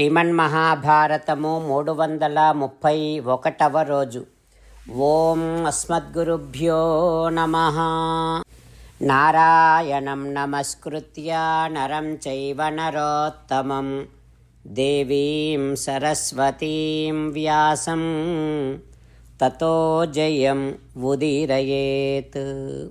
శ్రీమన్మహాభారతము మూడు వందల ముప్పై ఒకటవ రోజు. ఓం అస్మద్గురుభ్యో నమ. నారాయణం నమస్కృత్య నరం చైవ నరోత్తమం. దేవీం సరస్వతీం వ్యాసం. తతో జయం ఉదీరయేత్.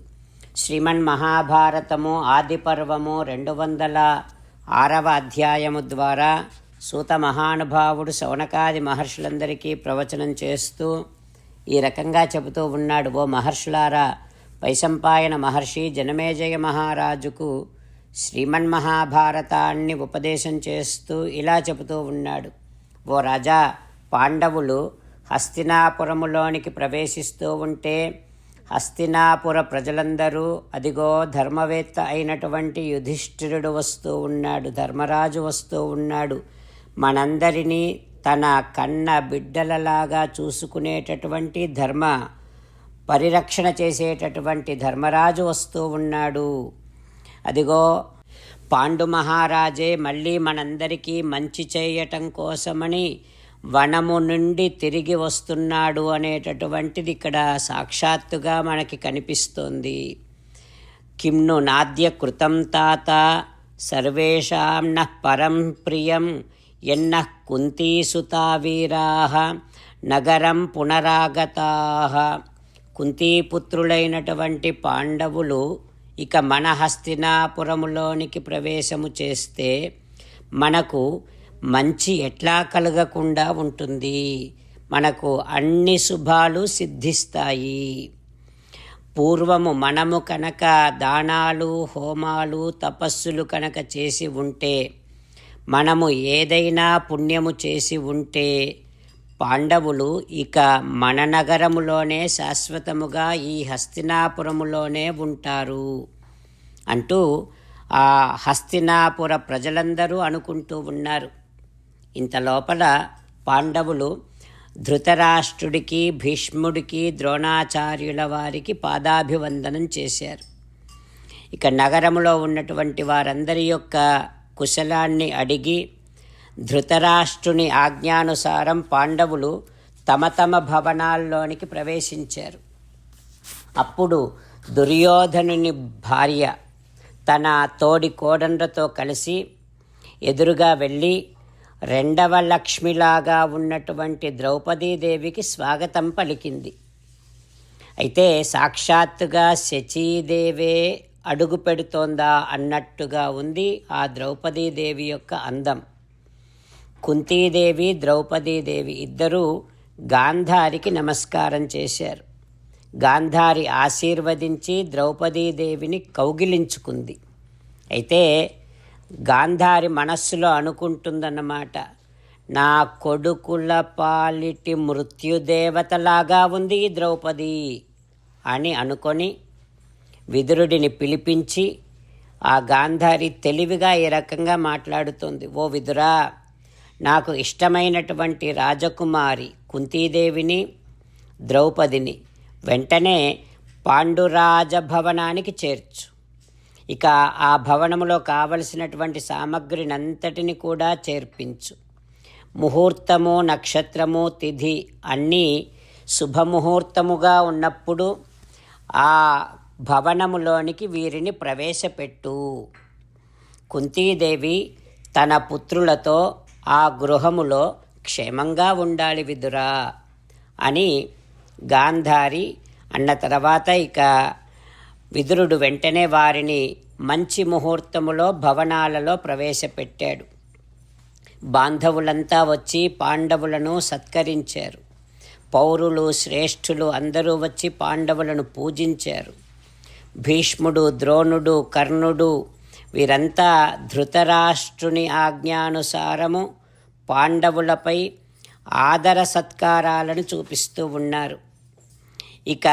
శ్రీమన్మహాభారతము ఆదిపర్వము రెండు వందల ఆరవ అధ్యాయము ద్వారా సూత మహానుభావుడు శౌనకాది మహర్షులందరికీ ప్రవచనం చేస్తూ ఈ రకంగా చెబుతూ ఉన్నాడు ఓ మహర్షులారా పైసంపాయన మహర్షి జనమేజయ మహారాజుకు శ్రీమన్ మహాభారతాన్ని ఉపదేశం చేస్తూ ఇలా చెబుతూ ఉన్నాడు. ఓ రాజా పాండవులు హస్తినాపురములోనికి ప్రవేశిస్తూ ఉంటే హస్తినాపుర ప్రజలందరూ అదిగో ధర్మవేత్త అయినటువంటి యుధిష్ఠిరుడు వస్తూ ఉన్నాడు ధర్మరాజు వస్తూ ఉన్నాడు. మనందరినీ తన కన్న బిడ్డలలాగా చూసుకునేటటువంటి ధర్మ పరిరక్షణ చేసేటటువంటి ధర్మరాజు వస్తూ ఉన్నాడు. అదిగో పాండు మహారాజే మళ్ళీ మనందరికీ మంచి చేయటం కోసమని వనము నుండి తిరిగి వస్తున్నాడు అనేటటువంటిది ఇక్కడ సాక్షాత్తుగా మనకి కనిపిస్తోంది. కిమ్ను నాద్య కృతం తాత సర్వేషాం నః పరం ప్రియం ఎన్నః కుంతీసుతా వీరా నగరం పునరాగతా. కుంతీపుత్రులైనటువంటి పాండవులు ఇక మన హస్తినాపురములోనికి ప్రవేశము చేస్తే మనకు మంచి ఎట్లా కలగకుండా ఉంటుంది? మనకు అన్ని శుభాలు సిద్ధిస్తాయి. పూర్వము మనము కనుక దానాలు హోమాలు తపస్సులు కనుక చేసి ఉంటే మనము ఏదైనా పుణ్యము చేసి ఉంటే పాండవులు ఇక మన నగరములోనే శాశ్వతముగా ఈ హస్తినాపురములోనే ఉంటారు అంటూ ఆ హస్తినాపుర ప్రజలందరూ అనుకుంటూ ఉన్నారు. ఇంత లోపల పాండవులు ధృతరాష్ట్రుడికి భీష్ముడికి ద్రోణాచార్యుల వారికి పాదాభివందనం చేశారు. ఇక నగరంలో ఉన్నటువంటి వారందరి యొక్క కుశలాన్ని అడిగి ధృతరాష్ట్రుని ఆజ్ఞానుసారం పాండవులు తమ తమ భవనాల్లోనికి ప్రవేశించారు. అప్పుడు దుర్యోధనుని భార్య తన తోడి కోడండ్రతో కలిసి ఎదురుగా వెళ్ళి రెండవ లక్ష్మిలాగా ఉన్నటువంటి ద్రౌపదీదేవికి స్వాగతం పలికింది. అయితే సాక్షాత్తుగా శచీదేవే అడుగు పెడుతోందా అన్నట్టుగా ఉంది ఆ ద్రౌపదీదేవి యొక్క అందం. కుంతీదేవి ద్రౌపదీదేవి ఇద్దరూ గాంధారికి నమస్కారం చేశారు. గాంధారి ఆశీర్వదించి ద్రౌపదీదేవిని కౌగిలించుకుంది. అయితే గాంధారి మనస్సులో అనుకుంటుందన్నమాట నా కొడుకుల పాలిటి మృత్యుదేవతలాగా ఉంది ఈ ద్రౌపది అని అనుకొని విదురుడిని పిలిపించి ఆ గాంధారి తెలివిగా ఈ రకంగా మాట్లాడుతుంది ఓ విదురా నాకు ఇష్టమైనటువంటి రాజకుమారి కుంతీదేవిని ద్రౌపదిని వెంటనే పాండురాజభవనానికి చేర్చు. ఇక ఆ భవనములో కావలసినటువంటి సామగ్రినంతటిని కూడా చేర్పించు. ముహూర్తము నక్షత్రము తిథి అన్నీ శుభముహూర్తముగా ఉన్నప్పుడు ఆ భవనములోనికి వీరిని ప్రవేశపెట్టు. కుంతీదేవి తన పుత్రులతో ఆ గృహములో క్షేమంగా ఉండాలి విదురా అని గాంధారి అన్న తర్వాత ఇక విదురుడు వెంటనే వారిని మంచి ముహూర్తములో భవనాలలో ప్రవేశపెట్టాడు. బాంధవులంతా వచ్చి పాండవులను సత్కరించారు. పౌరులు శ్రేష్ఠులు అందరూ వచ్చి పాండవులను పూజించారు. భీష్ముడు ద్రోణుడు కర్ణుడు వీరంతా ధృతరాష్ట్రుని ఆజ్ఞానుసారము పాండవులపై ఆదర సత్కారాలను చూపిస్తూ ఉన్నారు. ఇక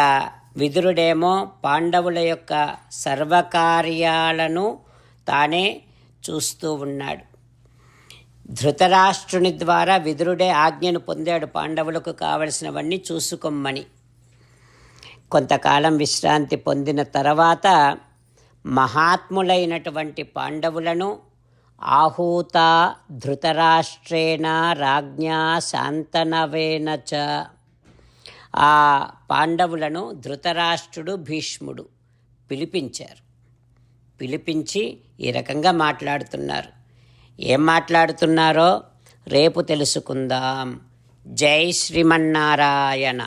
విదురుడేమో పాండవుల యొక్క సర్వకార్యాలను తానే చూస్తూ ఉన్నాడు. ధృతరాష్ట్రుని ద్వారా విదురుడే ఆజ్ఞను పొందాడు పాండవులకు కావలసినవన్నీ చూసుకోమని. కొంతకాలం విశ్రాంతి పొందిన తర్వాత మహాత్ములైనటువంటి పాండవులను ఆహూత ధృతరాష్ట్రేణ రాజ్ఞా శాంతనవేన చ. ఆ పాండవులను ధృతరాష్ట్రుడు భీష్ముడు పిలిపించారు. పిలిపించి ఈ రకంగా మాట్లాడుతున్నారు. ఏం మాట్లాడుతున్నారో రేపు తెలుసుకుందాం. జై శ్రీమన్నారాయణ.